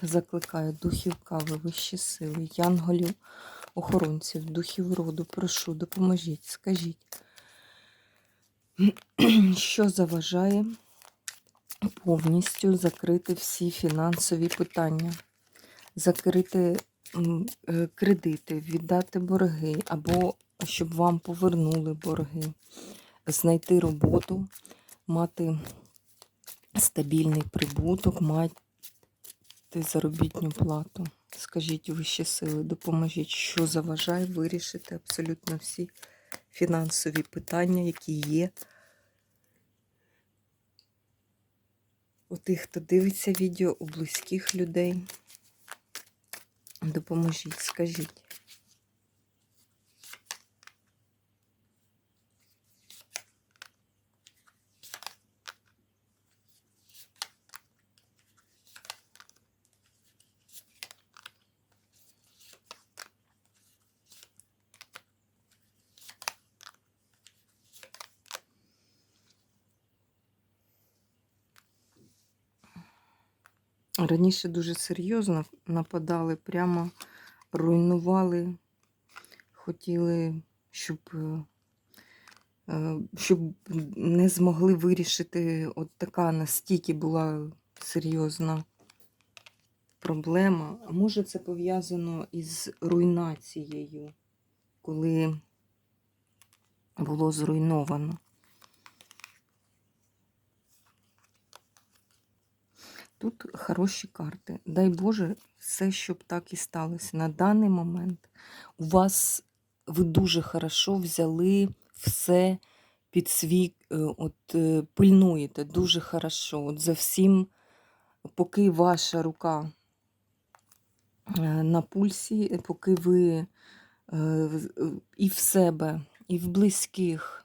Та закликаю духів кави, вищі сили, янголів, охоронців, духів роду, прошу, допоможіть, скажіть, що заважає повністю закрити всі фінансові питання, закрити е, кредити, віддати борги, або щоб вам повернули борги, знайти роботу, мати стабільний прибуток, мати заробітну плату. Скажіть вищі сили, допоможіть, що заважає вирішити абсолютно всі фінансові питання, які є. У тих, хто дивиться відео, у близьких людей. Допоможіть, скажіть. Раніше дуже серйозно нападали, прямо руйнували, хотіли, щоб е, щоб не змогли вирішити, от така настільки була серйозна проблема. А може це пов'язано із руйнацією, коли було зруйновано. Тут хороші карти. Дай Боже, все, щоб так і сталося. На даний момент у вас ви дуже хорошо взяли все під свій, е, от е, пильнуєте дуже хорошо. От за всім, поки ваша рука е, на пульсі, поки ви і в себе, і в близьких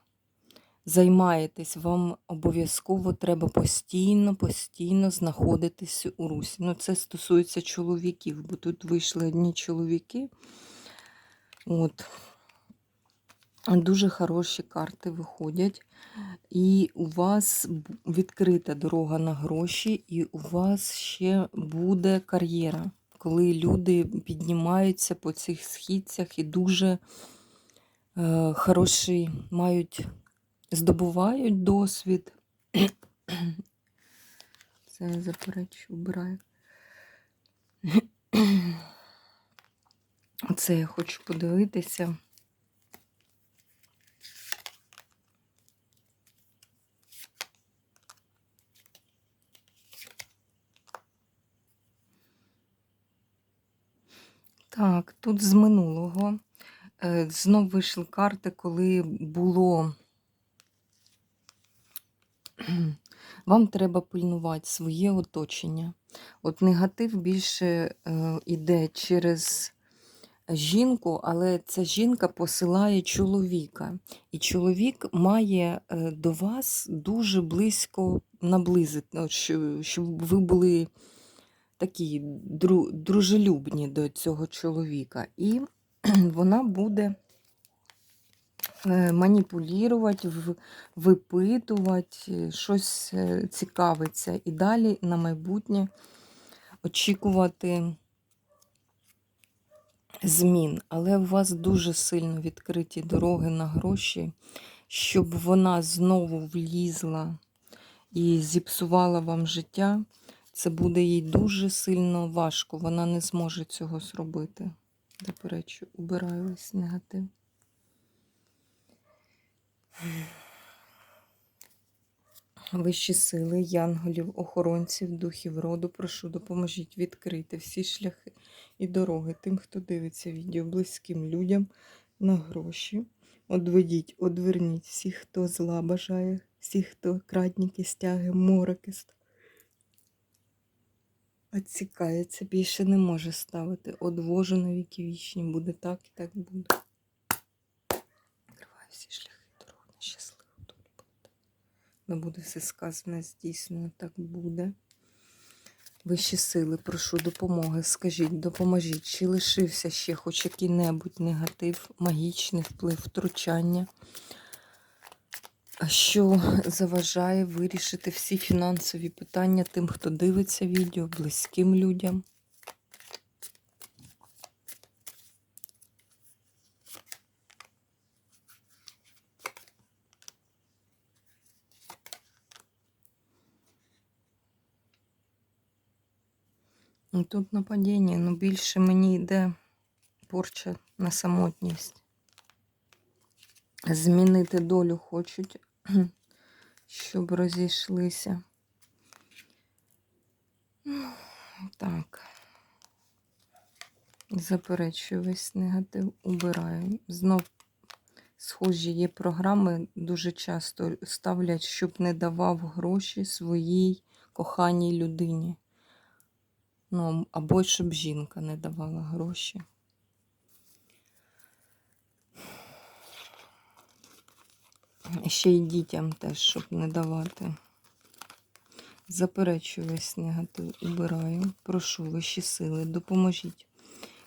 займаєтесь, вам обов'язково треба постійно, постійно знаходитись у русі. Ну, це стосується чоловіків, бо тут вийшли одні чоловіки. От. Дуже хороші карти виходять. І у вас відкрита дорога на гроші, і у вас ще буде кар'єра, коли люди піднімаються по цих східцях і дуже е, хороший мають здобувають досвід. Це я заперечу, обираю. Оце я хочу подивитися. Так, тут з минулого. Е, знов вийшли карти, коли було вам треба пильнувати своє оточення. От негатив більше е, йде через жінку, але ця жінка посилає чоловіка. І чоловік має е, до вас дуже близько наблизити, щоб ви були такі дружелюбні до цього чоловіка. І вона буде. Е, маніпулювати, випитувати, е, щось е, цікавиться. І далі на майбутнє очікувати змін. Але у вас дуже сильно відкриті дороги на гроші, щоб вона знову влізла і зіпсувала вам життя. Це буде їй дуже сильно важко. Вона не зможе цього зробити. Заперечу, убираю ось негатив. Вищі сили, янголів, охоронців, духів роду, прошу, допоможіть відкрити всі шляхи і дороги тим, хто дивиться відео близьким людям на гроші. Одведіть, одверніть всіх, хто зла бажає, всіх, хто крадніки, стяги, мороки. Отсікається, більше не може ставити. Одвожу на віки вічні. Буде так і так буде. Відкриваю всі шляхи дороги на щасливу долю. буде. Не буде все сказане, здійснено, так буде. Вищі сили, прошу допомоги. Скажіть, допоможіть, чи лишився ще хоч який-небудь негатив, магічний вплив, втручання, що заважає вирішити всі фінансові питання тим, хто дивиться відео, близьким людям. Тут нападіння, ну більше мені йде порча на самотність. Змінити долю хочуть, щоб розійшлися. Ну, Так. Заперечую весь негатив, убираю. Знов схожі є програми, дуже часто ставлять, щоб не давав гроші своїй коханій людині. Ну, або щоб жінка не давала гроші. Ще й дітям теж, щоб не давати. Заперечую весь негатив, убираю. Прошу вищі сили, допоможіть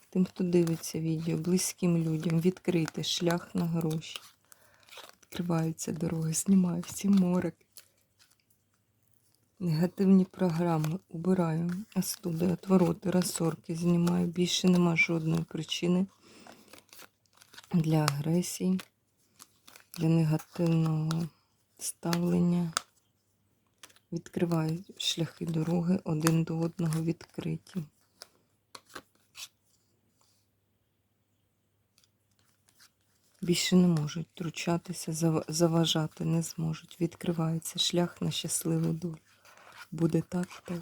тим, хто дивиться відео, близьким людям, відкрити шлях на гроші. Відкриваються дороги, знімаю всі морок. Негативні програми убираю, астуди, отвороти, розсорки знімаю. Більше нема жодної причини для агресії, для негативного ставлення. Відкриваю шляхи дороги один до одного відкриті. Більше не можуть втручатися, заважати не зможуть. Відкривається шлях на щасливу долю. Буде так, так.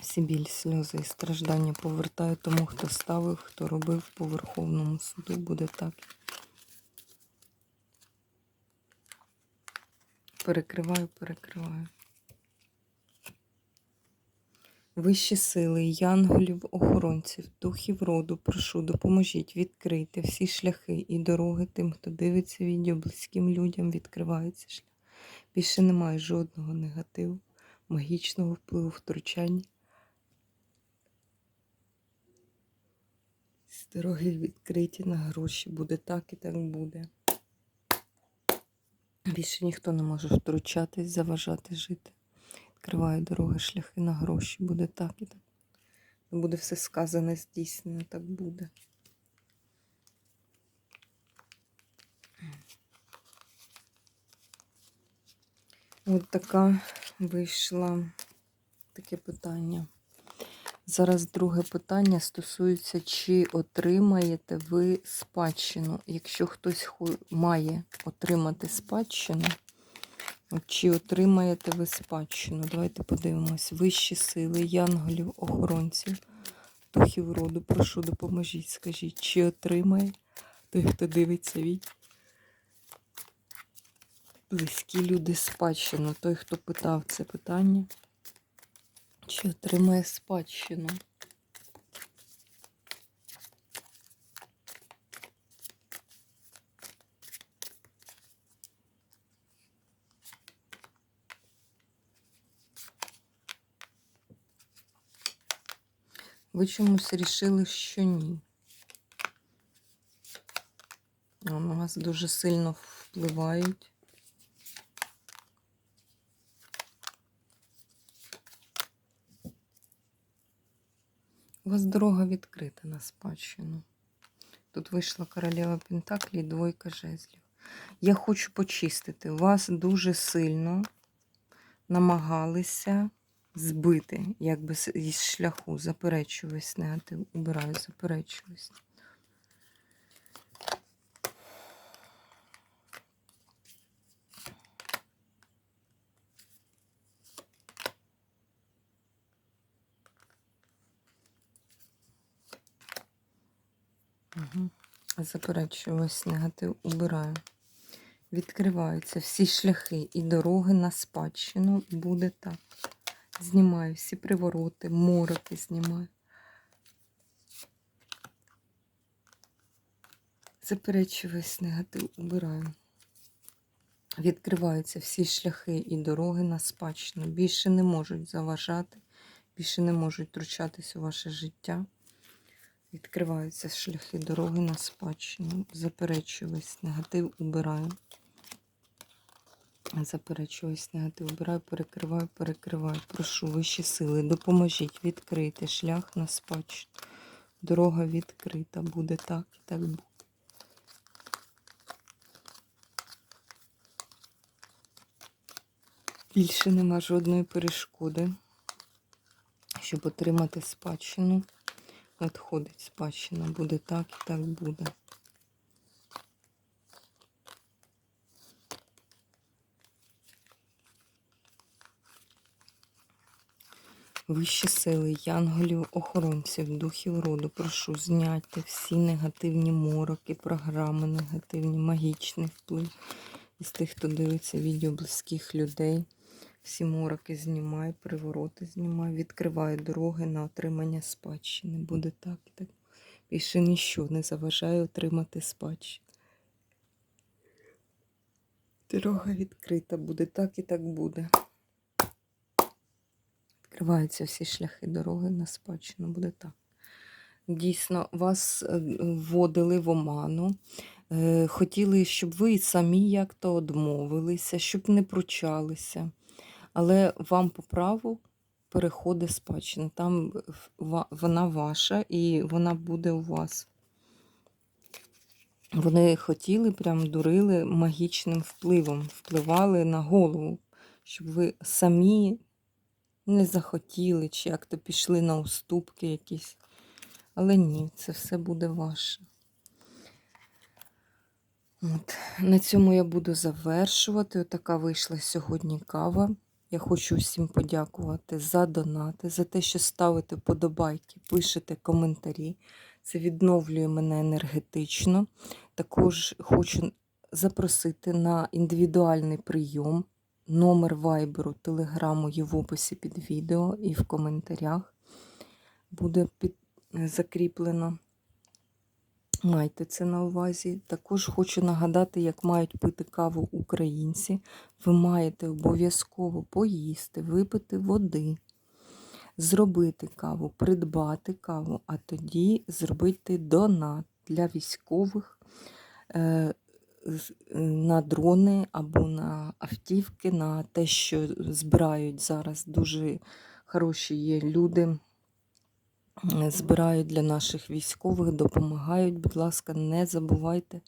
Всі біль, сльози і страждання повертаю тому, хто ставив, хто робив по Верховному суду. Буде так. Перекриваю, перекриваю. Вищі сили, янголів, охоронців, духів роду, прошу, допоможіть відкрити всі шляхи і дороги тим, хто дивиться відео, близьким людям відкривається шлях. Більше немає жодного негативу, магічного впливу, втручання. Дороги відкриті на гроші. Буде так і так буде. Більше ніхто не може втручатись, заважати жити. Відкриваю дороги, шляхи на гроші. Буде так і так. Буде все сказане, здійснено, так буде. От така вийшла таке питання. Зараз друге питання стосується, чи отримаєте ви спадщину. Якщо хтось має отримати спадщину, чи отримаєте ви спадщину? Давайте подивимось. Вищі сили, янголів, охоронців, духів роду. Прошу, допоможіть. Скажіть, чи отримає той, хто дивиться від близькі люди спадщину. Той, хто питав це питання. Чи отримає спадщину? Ви чомусь рішили, що ні. На вас дуже сильно впливають. У вас дорога відкрита на спадщину. Тут вийшла королева Пентаклі і двойка жезлів. Я хочу почистити. Вас дуже сильно намагалися збити, якби із шляху. Заперечую весь негатив. Убираю, заперечуюсь. Угу. Заперечую весь негатив, убираю. Відкриваються всі шляхи і дороги на спадщину. Буде так. Знімаю всі привороти, мороки знімаю. Заперечую весь негатив, убираю. Відкриваються всі шляхи і дороги на спадщину. Більше не можуть заважати, більше не можуть втручатись у ваше життя. Відкриваються шляхи дороги на спадщину. Заперечую весь негатив, убираю. Заперечую весь негатив, убираю, перекриваю, перекриваю. Прошу вищі сили, допоможіть відкрити шлях на спадщину. Дорога відкрита, буде так і так буде. Більше нема жодної перешкоди, щоб отримати спадщину. Надходить спадщина, буде так і так буде. Вищі сили, янголів, охоронців, духів роду, прошу зняти всі негативні мороки, програми, негативні, магічний вплив із тих, хто дивиться відео близьких людей. Всі мороки знімай, привороти знімай, відкриваю дороги на отримання спадщини. Буде так і так. Більше ніщо не заважає отримати спадщину. Дорога відкрита, буде так і так буде. Відкриваються всі шляхи дороги на спадщину, буде так. Дійсно, вас е, вводили в оману. Е, Хотіли, щоб ви самі як-то одмовилися, щоб не пручалися. Але вам по праву переходить спадщина. Там вона ваша і вона буде у вас. Вони хотіли, прям дурили магічним впливом, впливали на голову, щоб ви самі не захотіли, чи як-то пішли на уступки якісь. Але ні, це все буде ваше. От. На цьому я буду завершувати. Отака вийшла сьогодні кава. Я хочу всім подякувати за донати, за те, що ставите подобайки, пишете коментарі. Це відновлює мене енергетично. Також хочу запросити на індивідуальний прийом. Номер вайберу, телеграму є в описі під відео і в коментарях буде під... закріплено. Майте це на увазі. Також хочу нагадати, як мають пити каву українці. Ви маєте обов'язково поїсти, випити води, зробити каву, придбати каву, а тоді зробити донат для військових е, е, на дрони або на автівки, на те, що збирають зараз. Дуже хороші є люди е, збирають для наших військових, допомагають. Будь ласка, не забувайте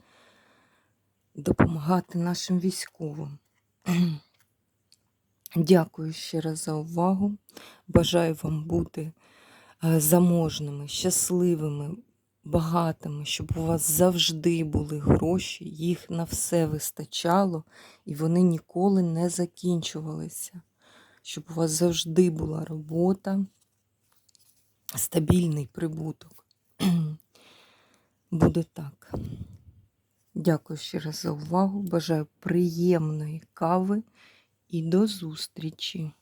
допомагати нашим військовим. Дякую ще раз за увагу. Бажаю вам бути е, заможними, щасливими, багатими, щоб у вас завжди були гроші, їх на все вистачало, і вони ніколи не закінчувалися. Щоб у вас завжди була робота, стабільний прибуток. Буде так. Дякую ще раз за увагу. Бажаю приємної кави і до зустрічі!